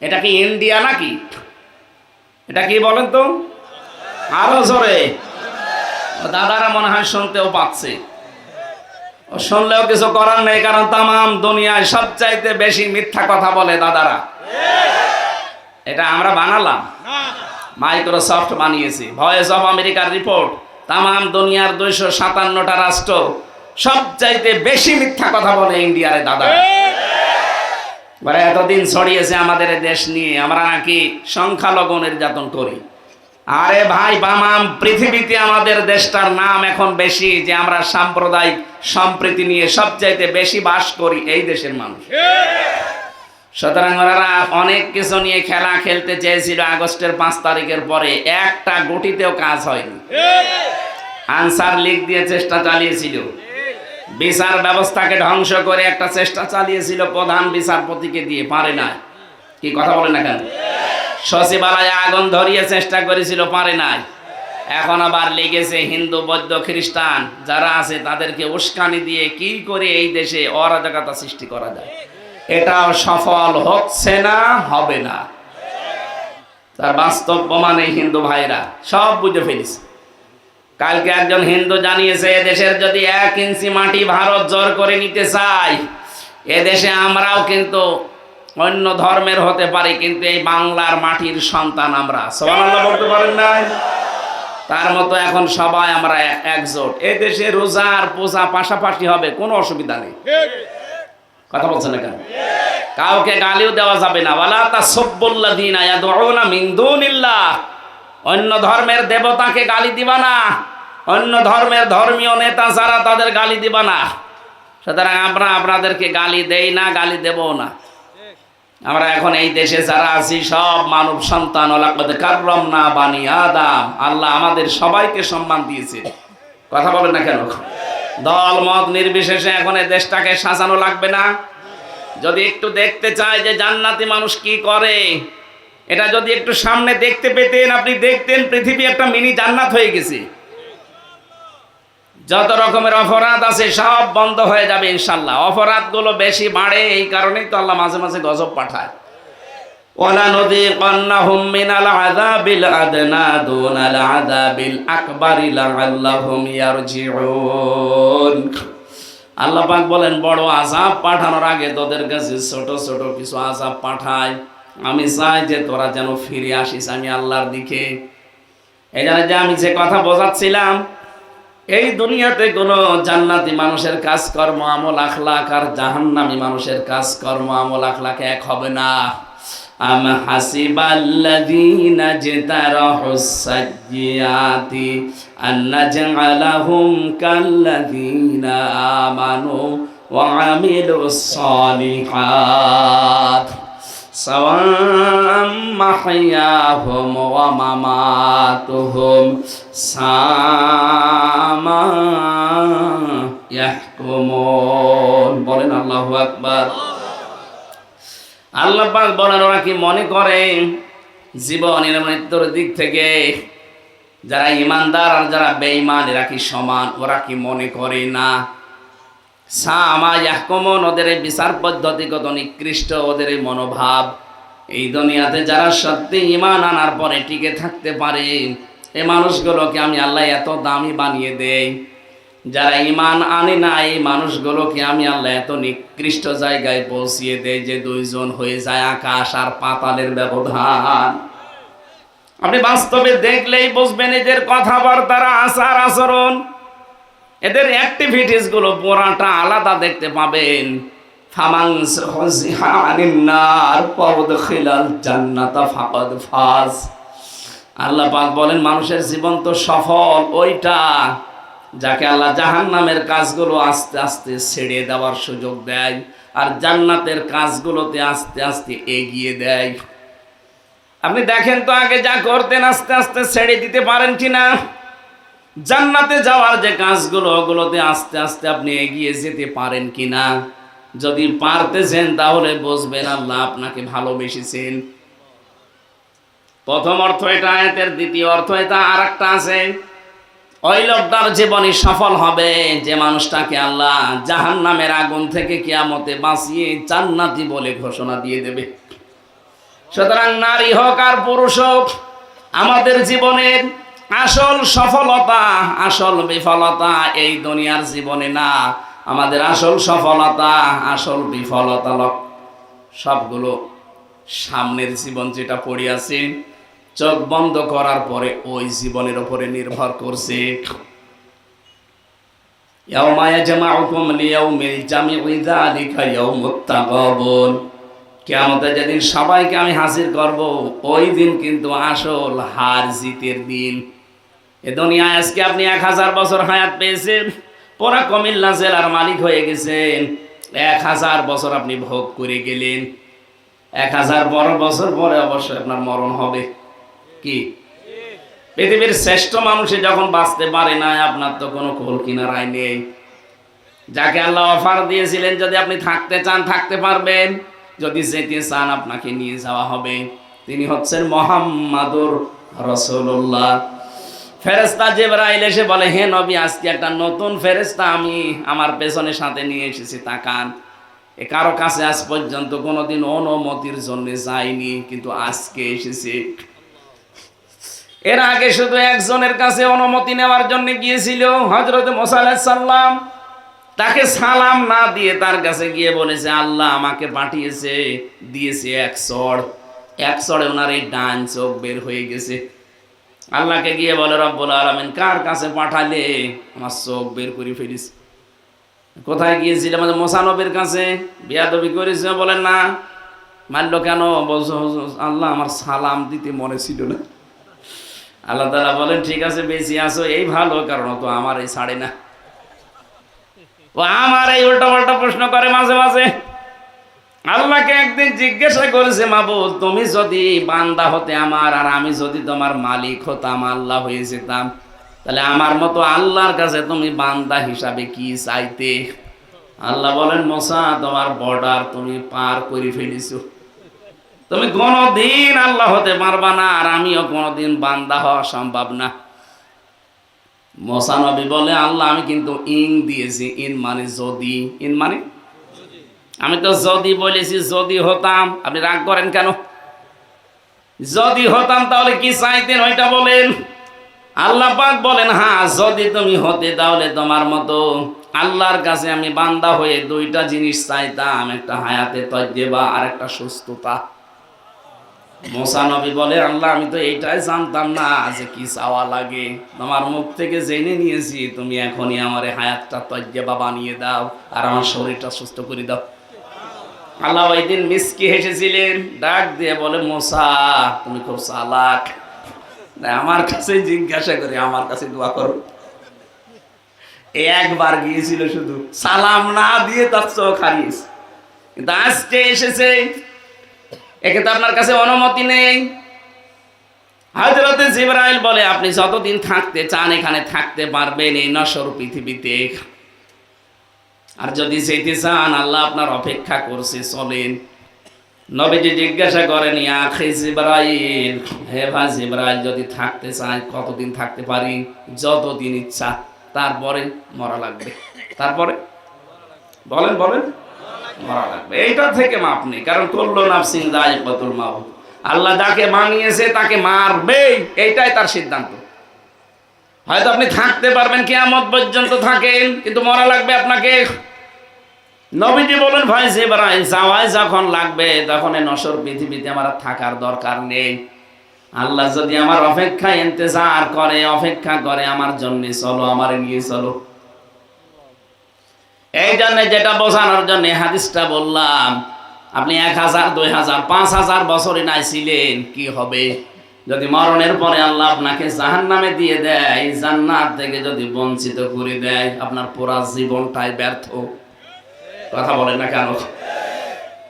এটা কি ইন্ডিয়া নাকি? এটা কি বলেন তো? আরও জোরে। দাদারা মনে হয় শুনতেও পাচ্ছে। শুনলেও কিছু করার নেই, কারণ তামাম দুনিয়ায় সবচাইতে বেশি মিথ্যা কথা বলে দাদারা। এটা আমরা বানালাম। মাইক্রোসফট বানিয়েছি। ভয়েস অফ আমেরিকার রিপোর্ট। তামাম দুনিয়ার দুইশো সাতান্নটা রাষ্ট্র সবচাইতে বেশি মিথ্যা কথা বলে ইন্ডিয়ার দাদা এবারে এতদিন ছড়িয়েছে আমাদের দেশ নিয়ে, আমরা নাকি সংখ্যালঘু নির্যাতন করি। আরে ভাই, বামাম, পৃথিবীতে আমাদের দেশটার নাম এখন বেশি যে আমরা সাম্প্রদায়িক সম্প্রীতি নিয়ে সবচাইতে বেশি বাস করি এই দেশের মানুষ। সুতরাং ওনারা অনেক কিছু নিয়ে খেলা খেলতে চেয়েছিল আগস্টের পাঁচ তারিখের পরে, একটা গুটিতেও কাজ হয়নি। আনসার লিগ দিয়ে চেষ্টা চালিয়েছিল। বিচার ব্যবস্থাকে ধ্বংস করে একটা চেষ্টা চালিয়েছিল প্রধান বিচারপতিকে দিয়ে, পারে না কি কথা বলে না কেন? সচিবালয়ে আগুন ধরিয়ে চেষ্টা করেছিল, পারে নাই। এখন আবার লেগেছে হিন্দু, বৌদ্ধ, খ্রিস্টান যারা আছে, তাদেরকে উস্কানি দিয়ে কি করে এই দেশে অরাজকতা সৃষ্টি করা যায়? এটাও সফল হচ্ছে না, হবে না। তার বাস্তব প্রমাণে হিন্দু ভাইরা সব বুঝে ফেলিস কালকে একজন হিন্দু জানিয়েছে, এদেশের যদি এক ইঞ্চি মাটি ভারত জোর করে নিতে চায়, এদেশে আমরাও কিন্তু অন্য ধর্মের হতে পারি, কিন্তু এই বাংলার মাটির সন্তান আমরা। বলতে পারেন নাই? তার মতো এখন সবাই আমরা এক- একজোট। এই দেশে রোজার পূজা পাশাপাশি হবে, কোনো অসুবিধা নেই। কথা বলছেন না কেন কাউকে গালিও দেওয়া যাবে না। ওয়ালা তাসাব্বুল্লাযীনা ইয়াদউনা মিন দুনিল্লাহ। অন্য ধর্মের দেবতাকে গালি দিবা না। অন্য ধর্মের ধর্মীয় নেতা যারা তাদের গালি দিবা না। সুতরাং আমরা আপনাদেরকে গালি দেই না, গালি দেবো না। আমরা এখন এই দেশে যারা আছি, সব মানব সন্তান কাররম না বানি আদাম। আল্লাহ আমাদের সবাইকে সম্মান দিয়েছে। কথা বলেন না কেন? দল, মত নির্বিশেষে এখন এই দেশটাকে সাজানো লাগবে না। যদি একটু দেখতে চাই যে জান্নাতি মানুষ কি করে, এটা যদি একটু সামনে দেখতে পেতেন, আপনি দেখতেন পৃথিবী একটা মিনি জান্নাত হয়ে গেছে। যত রকমের অপরাধ আছে, সব বন্ধ হয়ে যাবে ইনশাল্লাহ অপরাধগুলো বেশি বাড়ে এই কারণেই তো আল্লাহ মাঝে মাঝে গজব পাঠায়। ওলা নদী কন্যা হুমিনাল আদাবিল আদনা দুনাল আদাবিল আকবারি লাআল্লাহুম ইয়ারজিউন। আল্লাহ পাক বলেন, বড় আযাব পাঠানোর আগে তোদের কাছে ছোট ছোট কিছু আযাব পাঠায় আমি চাই যে তোরা যেন ফিরে আসিস, আমি আল্লাহর দিকে। এই যে আমি যে কথা বোঝাচ্ছিলাম এই দুনিয়াতে কোনো জান্নাতি মানুষের কাজকর্ম, আমল, আখলাক আর জাহান্নামি মানুষের কাজকর্ম, আমল, আখলাক এক হবে না। আম হাসিবাল্লাযীনা জাতারাহু সাজ্জিয়াতি আন্নাজআলাহুম কাল্লাযীনা আমানু ওয়া আমিলুস সালিহাত। সাওয়া محياهم ومماتهم সামা ইয়াহকুমুন বলেন আল্লাহু আকবার আল্লাহ পাক বলেন ওরা কি মনে করে জীবনের মৃত্যুর দিক থেকে যারা ইমানদার আর যারা বেঈমান এরা কি সমান ওরা কি মনে করে না সামা ইয়াহকুমুন ওদের এই বিচার পদ্ধতি কত নিকৃষ্ট ওদের এই মনোভাব এই দুনিয়াতে যারা সত্যি ইমান আনার পরে টিকে থাকতে পারে এই মানুষগুলোকে আমি আল্লাহ এত দামি বানিয়ে দেই। যারা ইমান আনে না, এই মানুষগুলোকে আমি আল্লাহ এত নিকৃষ্ট জায়গায় পৌঁছিয়ে দেয় যে দুইজন হয়ে যায় আকাশ আর পাতালের ব্যবধান। আপনি বাস্তবে দেখলেই বুঝবেন এদের কথাবার্তার আচার আচরণ। এদের অ্যাক্টিভিটিসগুলো পুরাটা আলাদা দেখতে পাবেন। বলেন, মানুষের জীবন তো সফল ওইটা যাকে আল্লাহ জাহান্নামের কাজগুলো আস্তে আস্তে ছেড়ে দেওয়ার সুযোগ দেয় আর জান্নাতের কাজগুলোতে আস্তে আস্তে এগিয়ে দেয়। আপনি দেখেন তো আগে যা করতেন আস্তে আস্তে ছেড়ে দিতে পারেন কিনা? জান্নাতে যাওয়ার যে কাজগুলো, ওগুলোতে আস্তে আস্তে আপনি এগিয়ে যেতে পারেন কিনা? যদি পারতেছেন তাহলে বুঝবেন আল্লাহ আপনাকে ভালোবেসেছেন। প্রথম অর্থ এটা, আয়াতের দ্বিতীয় অর্থ এটা আর একটা আছে। ওই লোকটার জীবনে সফল হবে যে মানুষটাকে আল্লাহ জাহান নামের আগুন থেকে কিয়ামতে বাঁচিয়ে জান্নাতি বলে ঘোষণা দিয়ে দেবে। সুতরাং নারী হোক আর পুরুষ হোক, আমাদের জীবনের আসল সফলতা, আসল বিফলতা এই দুনিয়ার জীবনে না। আমাদের আসল সফলতা, আসল বিফলতা সবগুলো সামনের জীবন যেটা পড়ে আছে, চোখ বন্ধ করার পরে ওই জীবনের উপরে নির্ভর করছে। যেদিন সবাইকে আমি হাজির করব, ওই দিন কিন্তু আসল হার জিতের দিন। এ দুনিয়ায় আজকে আপনি এক হাজার বছর হায়াত পেয়েছেন। পুরা কমিল্লা জেলার মালিক হয়ে গেছেন। এক হাজার বছর আপনি ভোগ করে গেলেন। এক হাজার বড় বছর পরে অবশ্যই আপনার মরণ হবে। কি? পৃথিবীর শ্রেষ্ঠ মানুষে যখন বাঁচতে পারে না আপনার তো কোনো কোল কিনারায় নেই। যাকে আল্লাহ অফার দিয়েছিলেন, যদি আপনি থাকতে চান, থাকতে পারবেন। যদি যেতে চান, আপনাকে নিয়ে যাওয়া হবে। তিনি হচ্ছেন মোহাম্মদুর রসুল্লাহ ফেরেস্তা জেবরাইল এসে বলে, হে নবী, আজকে একটা নতুন ফেরেস্তা আমি আমার পেছনে সাথে নিয়ে এসেছি, তাকান। এ কারও কাছে আজ পর্যন্ত কোনোদিন অনুমতির জন্য যায়নি কিন্তু আজকে এসেছে। এর আগে শুধু একজনের কাছে অনুমতি নেওয়ার জন্য গিয়েছিল হজরত মোসাল্লাম তাকে সালাম না দিয়ে তার কাছে গিয়ে বলেছে, আল্লাহ আমাকে পাঠিয়েছে, দিয়েছে এক চড় এক চড়ে ওনার এই ডান চোখ বের হয়ে গেছে। আল্লাহকে গিয়ে বলে, রব্বুল আলমিন কার কাছে পাঠালে? আমার চোখ বের করে ফেলিস। কোথায় গিয়েছিল? আমাদের মোসানবের কাছে। বিয়াদবি করেছে। বলেন না। মারলো কেন? বলছো আল্লাহ আমার সালাম দিতে মনে ছিল না। আল্লাহ তালা বলেন ঠিক আছে বেশি আসো এই ভালো কারণ তো আমার এই ছাড়ে না। ও আমার এই উল্টা পাল্টা প্রশ্ন করে মাঝে মাঝে। আল্লাহকে একদিন জিজ্ঞাসা করেছে, মাবুদ, তুমি যদি বান্দা হতে আমার, আর আমি যদি তোমার মালিক হতাম, আল্লাহ হয়ে যেতাম। তাহলে আমার মতো আল্লাহর কাছে তুমি বান্দা হিসাবে কি চাইতে? আল্লাহ বলেন মশা তোমার বর্ডার তুমি পার করে ফেলিছো। তুমি কোনোদিন আল্লাহ হতে পারবা না, আর আমিও কোনোদিন বান্দা হওয়া সম্ভব না। মশা নবী বলে, আল্লাহ, আমি কিন্তু ইন দিয়েছি। ইন মানে যদি, ইন মানে আমি তো যদি বলেছি যদি হতাম, আপনি রাগ করেন কেন? যদি হতাম তাহলে কি চাইতেন ওইটা বলেন? আল্লাহ পাক বলেন হ্যাঁ যদি তুমি হতে তাহলে তোমার মতো আল্লাহর কাছে আমি বান্দা হয়ে দুইটা জিনিস চাইতাম, একটা হায়াতে তজ্জেবা আর একটা সুস্থতা। মোসানবী বলে, আল্লাহ, আমি তো এইটাই জানতাম না যে কি চাওয়া লাগে। তোমার মুখ থেকে জেনে নিয়েছি, তুমি এখনই আমার হায়াতটা তজ্জেবা বানিয়ে দাও আর আমার শরীরটা সুস্থ করে দাও। আল্লাহ ওই দিন মিসকি হেসেছিলেন, ডাক দিয়ে বলে, মোসা, তুমি খুব চালাক। আমার কাছে জিজ্ঞাসা করে, আমার কাছে দোয়া করো। একবার গিয়েছিল শুধু, সালাম না দিয়ে তার চোখ হারিয়েছে। কিন্তু আজকে এসেছে, একে তো আপনার কাছে অনুমতি নেই। হাজরতে জিবরাইল বলে, আপনি যতদিন থাকতে চান, এখানে থাকতে পারবেন এই নশ্বর পৃথিবীতে। আর যদি যেতে চান, আল্লাহ আপনার অপেক্ষা করছে, চলেন। নবীজি জিজ্ঞাসা করেন আখে হে ভাই জিব্রাইল, যদি থাকতে চাই, কতদিন থাকতে পারি? যতদিন ইচ্ছা। তারপরে মরা লাগবে। তারপরে? বলেন বলেন। মরা লাগবে। এইটা থেকে মাপ নেই, কারণ করল নাফসিং দায় কতুল মাহ আল্লাহ যাকে বানিয়েছে তাকে মারবে এইটাই তার সিদ্ধান্ত। হয়তো আপনি থাকতে পারবেন, কেয়ামত পর্যন্ত থাকেন, কিন্তু মরা লাগবে আপনাকে। নবীজি বলেন ভাই জিব্রাইল যাওয়াই যখন লাগবে, তখন এই নসর পৃথিবীতে আমার থাকার দরকার নেই। আল্লাহ যদি আমার অপেক্ষা ইন্তজার করে, অপেক্ষা করে আমার জন্য চলো, আমার নিয়ে চলো। এই জন্য যেটা বোঝানোর জন্য হাদিসটা বললাম, আপনি এক হাজার, দুই হাজার, পাঁচ হাজার বছরে নাই ছিলেন, কি হবে? যদি মরণের পরে আল্লাহ আপনাকে জাহান নামে দিয়ে দেয়, জান্নাত থেকে যদি বঞ্চিত করে দেয়, আপনার পুরা জীবনটাই ব্যর্থ। কথা বলেন না কেন?